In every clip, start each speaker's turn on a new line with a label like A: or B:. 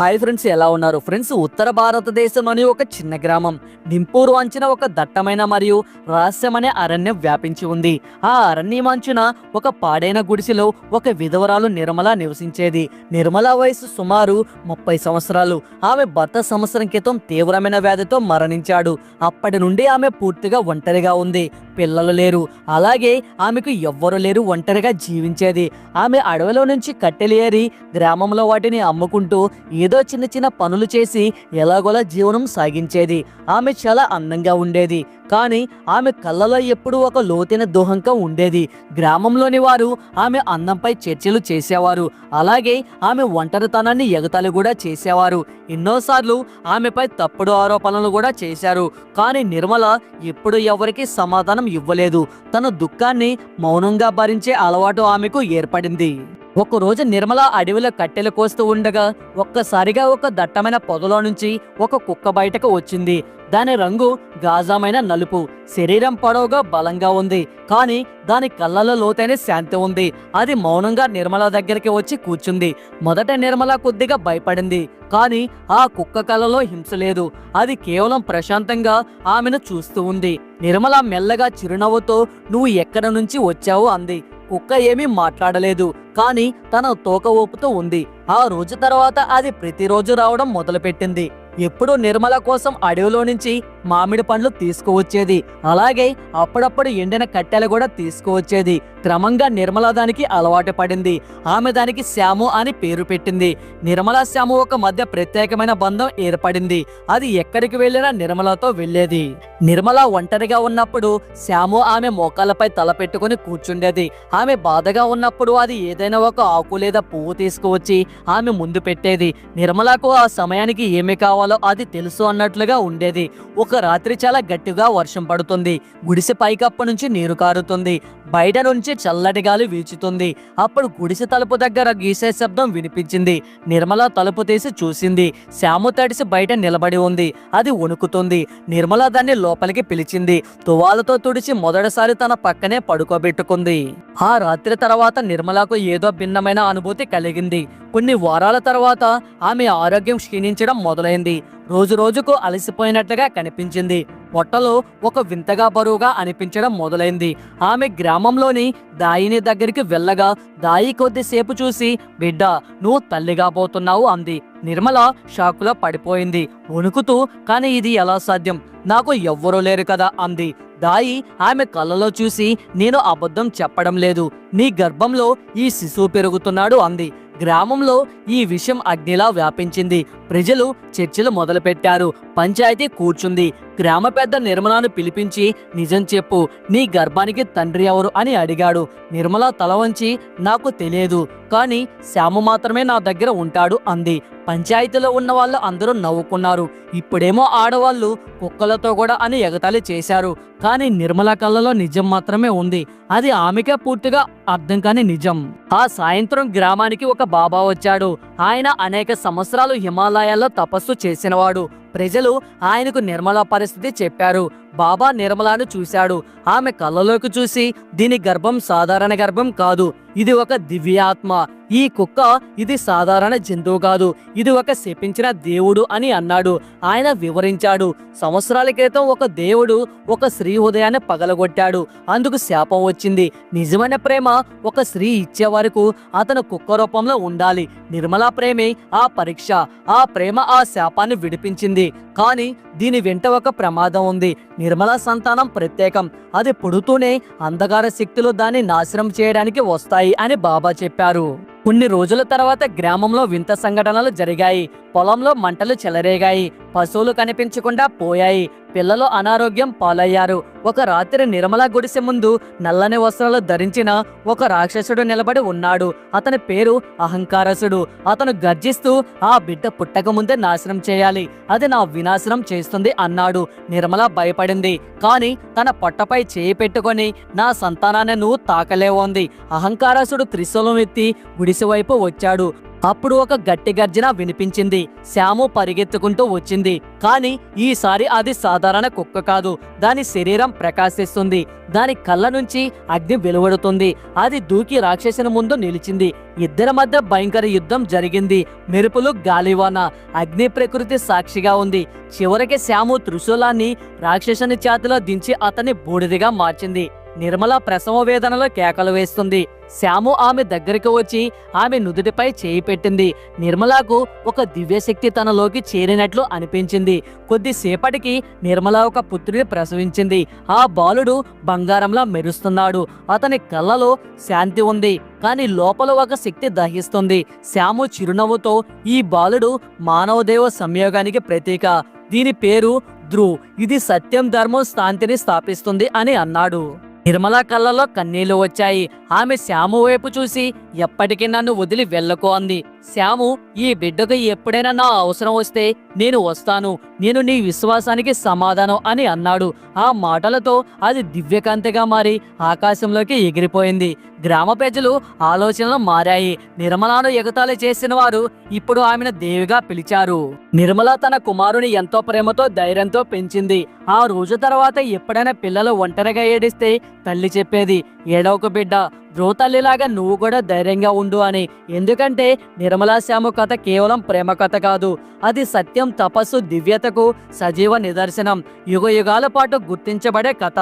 A: Hi friends ఎలా ఉన్నారు? Friends ఉత్తర భారతదేశం అని ఒక చిన్న గ్రామం. డింపూరు అంచున ఒక దట్టమైన మరియు రహస్యమనే అరణ్యం వ్యాపించి ఉంది. ఆ అరణ్యం అంచున ఒక పాడైన గుడిసెలో ఒక విధవరాలు నిర్మల నివసించేది. నిర్మల వయసు సుమారు ముప్పై సంవత్సరాలు. ఆమె భర్త సంవత్సరం క్రితం తీవ్రమైన వ్యాధితో మరణించాడు. అప్పటి నుండి ఆమె పూర్తిగా ఒంటరిగా ఉంది. పిల్లలు లేరు. అలాగే ఆమెకు ఎవ్వరు లేరు ఒంటరిగా జీవించేది. ఆమె అడవిలో నుంచి కట్టెలు ఏరి గ్రామంలో వాటిని అమ్ముకుంటూ ఏదో చిన్న చిన్న పనులు చేసి ఎలాగోలా జీవనం సాగించేది. ఆమె చాలా అందంగా ఉండేది. కానీ ఆమె కళ్ళలో ఎప్పుడూ ఒక లోతైన దోహంకం ఉండేది. గ్రామంలోని వారు ఆమె అందంపై చర్చలు చేసేవారు. అలాగే ఆమె ఒంటరితనాన్ని ఎగతాళి కూడా చేసేవారు. ఎన్నోసార్లు ఆమెపై తప్పుడు ఆరోపణలు కూడా చేశారు. కానీ నిర్మల ఎప్పుడు ఎవరికి సమాధానం ఇవ్వలేదు. తన దుఃఖాన్ని మౌనంగా భరించే అలవాటు ఆమెకు ఏర్పడింది. ఒకరోజు నిర్మల అడవిలో కట్టెలు కోస్తూ ఉండగా ఒక్కసారిగా ఒక దట్టమైన పొదలో నుంచి ఒక కుక్క బయటకు వచ్చింది. దాని రంగు గాజామైన నలుపు. శరీరం పొడవుగా బలంగా ఉంది. కానీ దాని కళ్ళలో లోతైన శాంతి ఉంది. అది మౌనంగా నిర్మల దగ్గరికి వచ్చి కూర్చుంది. మొదట నిర్మల కొద్దిగా భయపడింది. కానీ ఆ కుక్క కళ్ళలో హింస లేదు. అది కేవలం ప్రశాంతంగా ఆమెను చూస్తూ ఉంది. నిర్మల మెల్లగా చిరునవ్వుతో నువ్వు ఎక్కడ నుంచి వచ్చావు? అంది. కుక్క ఏమీ మాట్లాడలేదు. కానీ తన తోక ఊపుతూ ఉంది. ఆ రోజు తర్వాత అది ప్రతిరోజు రావడం మొదలుపెట్టింది. ఎప్పుడూ నిర్మల కోసం అడవిలో నుంచి మామిడి పండ్లు తీసుకువచ్చేది. అలాగే అప్పుడప్పుడు ఎండిన కట్టెలు కూడా తీసుకువచ్చేది. క్రమంగా నిర్మల దానికి అలవాటు పడింది. ఆమె దానికి శ్యాము అని పేరు పెట్టింది. నిర్మల శ్యాము ఒక మధ్య ప్రత్యేకమైన బంధం ఏర్పడింది. అది ఎక్కడికి వెళ్ళినా నిర్మలతో వెళ్ళేది. నిర్మల ఒంటరిగా ఉన్నప్పుడు శ్యాము ఆమె మోకాలపై తల పెట్టుకుని కూర్చుండేది. ఆమె బాధగా ఉన్నప్పుడు అది ఏదైనా ఒక ఆకు లేదా పువ్వు తీసుకువచ్చి ఆమె ముందు పెట్టేది. నిర్మలకు ఆ సమయానికి ఏమి కావాలి అది తెలుసు అన్నట్లుగా ఉండేది. ఒక రాత్రి చాలా గట్టిగా వర్షం పడుతుంది. గుడిసె పైకప్ప నుంచి నీరు కారుతుంది. బయట నుంచి చల్లటి గాలి వీచుతుంది. అప్పుడు గుడిసె తలుపు దగ్గర గీసే శబ్దం వినిపించింది. నిర్మల తలుపు తీసి చూసింది. శ్యాము తడిసి బయట నిలబడి ఉంది. అది వణుకుతుంది. నిర్మల దాన్ని లోపలికి పిలిచింది. తువాలతో తుడిచి మొదటిసారి తన పక్కనే పడుకోబెట్టుకుంది. ఆ రాత్రి తర్వాత నిర్మలకు ఏదో భిన్నమైన అనుభూతి కలిగింది. కొన్ని వారాల తర్వాత ఆమె ఆరోగ్యం క్షీణించడం మొదలైంది. రోజు రోజుకు అలసిపోయినట్లుగా కనిపించింది. పొట్టలో ఒక వింతగా బరువుగా అనిపించడం మొదలైంది. ఆమె గ్రామంలోని దాయిని దగ్గరికి వెళ్ళగా దాయి కొద్దిసేపు చూసి బిడ్డ నువ్వు తల్లిగా పోతున్నావు అంది. నిర్మల షాకులో పడిపోయింది. వణుకుతూ కానీ ఇది ఎలా సాధ్యం? నాకు ఎవ్వరూ లేరు కదా అంది. దాయి ఆమె కళ్ళలో చూసి నేను అబద్ధం చెప్పడం లేదు. నీ గర్భంలో ఈ శిశువు పెరుగుతున్నాడు అంది. గ్రామంలో ఈ విషయం అగ్నిలా వ్యాపించింది. ప్రజలు చర్చలు మొదలుపెట్టారు. పంచాయతీ కూర్చుంది. గ్రామ పెద్ద నిర్మలాను పిలిపించి నిజం చెప్పు నీ గర్భానికి తండ్రి ఎవరు? అని అడిగాడు. నిర్మల తల వంచి నాకు తెలియదు కానీ శ్యాము మాత్రమే నా దగ్గర ఉంటాడు అంది. పంచాయతీలో ఉన్న వాళ్ళు అందరూ నవ్వుకున్నారు. ఇప్పుడేమో ఆడవాళ్ళు కుక్కలతో కూడా అని ఎగతాళి చేశారు. కానీ నిర్మల కళ్ళలో నిజం మాత్రమే ఉంది. అది ఆమెకే పూర్తిగా అర్థం కాని నిజం. ఆ సాయంత్రం గ్రామానికి ఒక బాబా వచ్చాడు. ఆయన అనేక సంవత్సరాలు హిమాలయాల్లో తపస్సు చేసినవాడు. ప్రజలు ఆయనకు నిర్మల పరిస్థితి చెప్పారు. బాబా నిర్మలాను చూశాడు. ఆమె కళ్ళలోకి చూసి దీని గర్భం సాధారణ గర్భం కాదు. ఇది ఒక దివ్యాత్మ. ఈ కుక్క ఇది సాధారణ జంతువు కాదు. ఇది ఒక శపించిన దేవుడు అని అన్నాడు. ఆయన వివరించాడు. సంవత్సరాల క్రితం ఒక దేవుడు ఒక స్త్రీ హృదయాన్ని పగలగొట్టాడు. అందుకు శాపం వచ్చింది. నిజమైన ప్రేమ ఒక స్త్రీ ఇచ్చే వరకు అతను కుక్క రూపంలో ఉండాలి. నిర్మలా ప్రేమే ఆ పరీక్ష. ఆ ప్రేమ ఆ శాపాన్ని విడిపించింది. కానీ దీని వెంట ఒక ప్రమాదం ఉంది. నిర్మల సంతానం ప్రత్యేకం. అది పుడుతూనే అంధకార శక్తులు దాన్ని నాశనం చేయడానికి వస్తాయి అని బాబా చెప్పారు. కొన్ని రోజుల తర్వాత గ్రామంలో వింత సంఘటనలు జరిగాయి. పొలంలో మంటలు చెలరేగాయి. పశువులు కనిపించకుండా పోయాయి. పిల్లలు అనారోగ్యం పాలయ్యారు. ఒక రాత్రి నిర్మల గుడిసె ముందు నల్లని వస్త్రాలు ధరించిన ఒక రాక్షసుడు నిలబడి ఉన్నాడు. అతని పేరు అహంకారసుడు. అతను గర్జిస్తూ ఆ బిడ్డ పుట్టక ముందే నాశనం చేయాలి. అది నా వినాశనం చేస్తుంది అన్నాడు. నిర్మల భయపడింది. కానీ తన పొట్టపై చేయి పెట్టుకొని నా సంతానాన్ని నువ్వు తాకలేవోంది అహంకారసుడు త్రిశూలం ఎత్తి గుడిసె వైపు వచ్చాడు. అప్పుడు ఒక గట్టి గర్జన వినిపించింది. శ్యాము పరిగెత్తుకుంటూ వచ్చింది. కానీ ఈసారి అది సాధారణ కుక్క కాదు. దాని శరీరం ప్రకాశిస్తుంది. దాని కళ్ళ నుంచి అగ్ని వెలువడుతుంది. అది దూకి రాక్షసుని ముందు నిలిచింది. ఇద్దరి మధ్య భయంకర యుద్ధం జరిగింది. మెరుపులు గాలివాన. అగ్ని ప్రకృతి సాక్షిగా ఉంది. చివరికి శ్యాము త్రిశూలాన్ని రాక్షసుని చేతిలో దించి అతన్ని బూడిదిగా మార్చింది. నిర్మల ప్రసవ వేదనలో కేకలు వేస్తుంది. శ్యాము ఆమె దగ్గరికి వచ్చి ఆమె నుదుటిపై చేయి పెట్టింది. నిర్మలకు ఒక దివ్యశక్తి తనలోకి చేరినట్లు అనిపించింది. కొద్దిసేపటికి నిర్మల ఒక పుత్రుని ప్రసవించింది. ఆ బాలుడు బంగారంలా మెరుస్తున్నాడు. అతని కళ్ళలో శాంతి ఉంది. కానీ లోపల ఒక శక్తి దహిస్తుంది. శ్యాము చిరునవ్వుతో ఈ బాలుడు మానవదేవ సంయోగానికి ప్రతీక. దీని పేరు ధ్రువ్. ఇది సత్యం ధర్మం శాంతిని స్థాపిస్తుంది అని అన్నాడు. నిర్మల కళ్ళలో కన్నీళ్ళు వచ్చాయి. ఆమె శ్యాము వైపు చూసి ఎప్పటికీ నన్ను వదిలి వెళ్ళకు అంది. శ్యాము ఈ బిడ్డకు ఎప్పుడైనా నా అవసరం వస్తే నేను వస్తాను. నేను నీ విశ్వాసానికి సమాధానం అని అన్నాడు. ఆ మాటలతో అది దివ్యకాంతిగా మారి ఆకాశంలోకి ఎగిరిపోయింది. గ్రామ ప్రజలు ఆలోచనలు మారాయి. నిర్మలాను ఎగతాళి చేసిన వారు ఇప్పుడు ఆమెను దేవిగా పిలిచారు. నిర్మల తన కుమారుని ఎంతో ప్రేమతో ధైర్యంతో పెంచింది. ఆ రోజు తర్వాత ఎప్పుడైనా పిల్లలు ఒంటరిగా ఏడిస్తే తల్లి చెప్పేది ఏడవకు బిడ్డ ధ్రువతల్లిలాగా నువ్వు కూడా ధైర్యంగా ఉండు అని. ఎందుకంటే నిర్మలా శ్యాము కథ కేవలం ప్రేమ కథ కాదు. అది సత్యం తపస్సు దివ్యతకు సజీవ నిదర్శనం. యుగ యుగాల పాటు గుర్తించబడే కథ.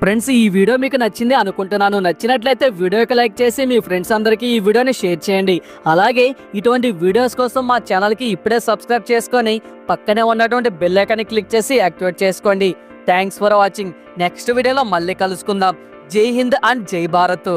A: ఫ్రెండ్స్ ఈ వీడియో మీకు నచ్చింది అనుకుంటున్నాను. నచ్చినట్లయితే వీడియోకి లైక్ చేసి మీ ఫ్రెండ్స్ అందరికీ ఈ వీడియోని షేర్ చేయండి. అలాగే ఇటువంటి వీడియోస్ కోసం మా ఛానల్కి ఇప్పుడే సబ్స్క్రైబ్ చేసుకొని పక్కనే ఉన్నటువంటి బెల్ ఐకాన్ని క్లిక్ చేసి యాక్టివేట్ చేసుకోండి. Thanks for watching. నెక్స్ట్ వీడియోలో మళ్ళీ కలుసుకుందాం. జై హింద్ అండ్ జై భారత్.